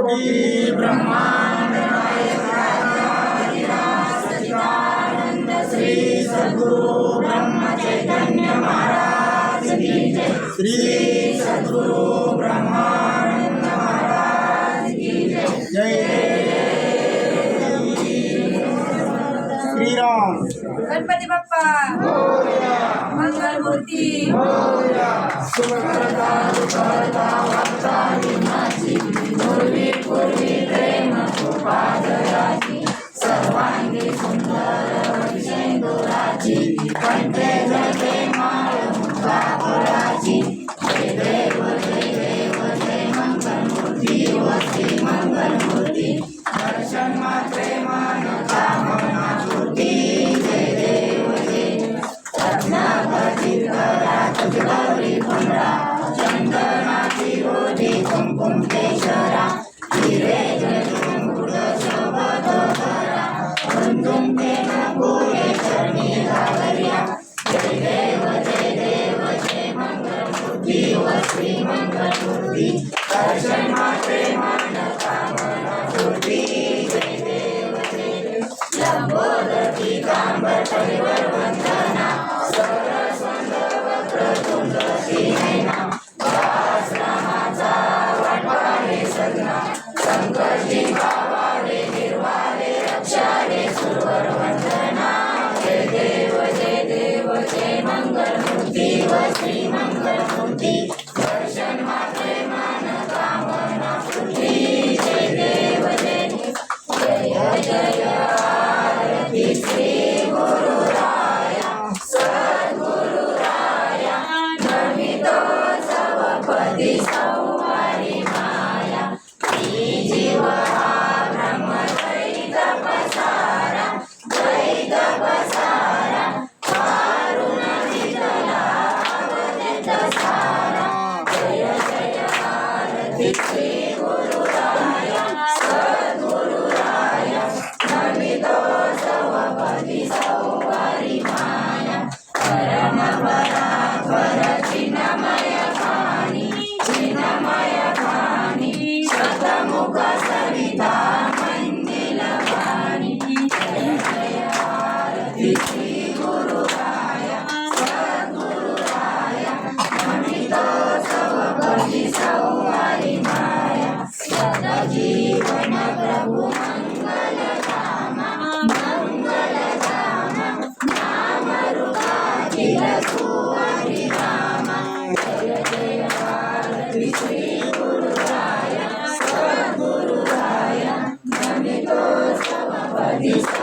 कोटी ब्रह्मांड सचिदानंद श्री सद्गुरु ब्रह्म चैतन्य महाराज श्री सद्गुरु ब्रह्मानंद महाराज जय श्रीराम गणपती बाप्पा. मंगलमूर्ती पूर्वी प्रेम कृपा जयाची सर्वांगी सुंदर शेंदुराची कंठे जगे माळ मुक्ता जय देव जय देव जय मंगल Gracias.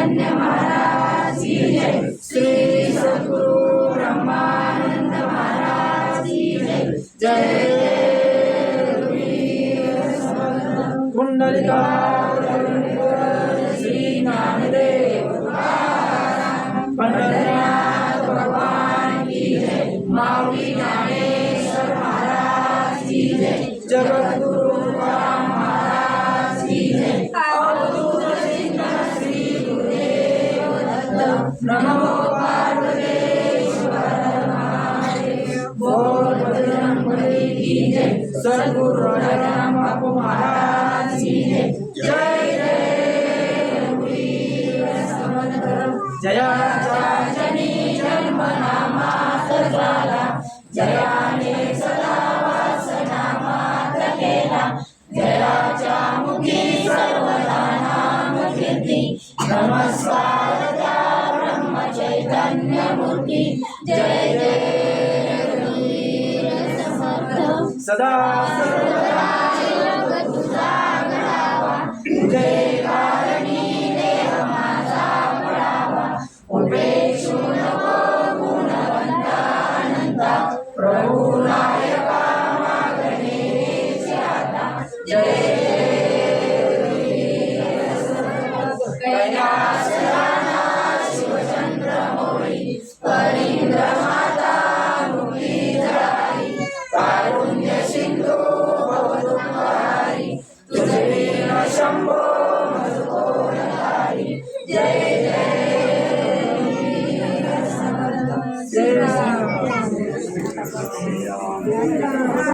सचिदानंद जयाजनी जन्मनामा सर्वाला जयाने सदा वासनामा तकेला जयाच्या मुखी सर्वदानाम कीर्ती नमस्कार त्या ब्रह्मचैतन्यमूर्ती जय जय सदा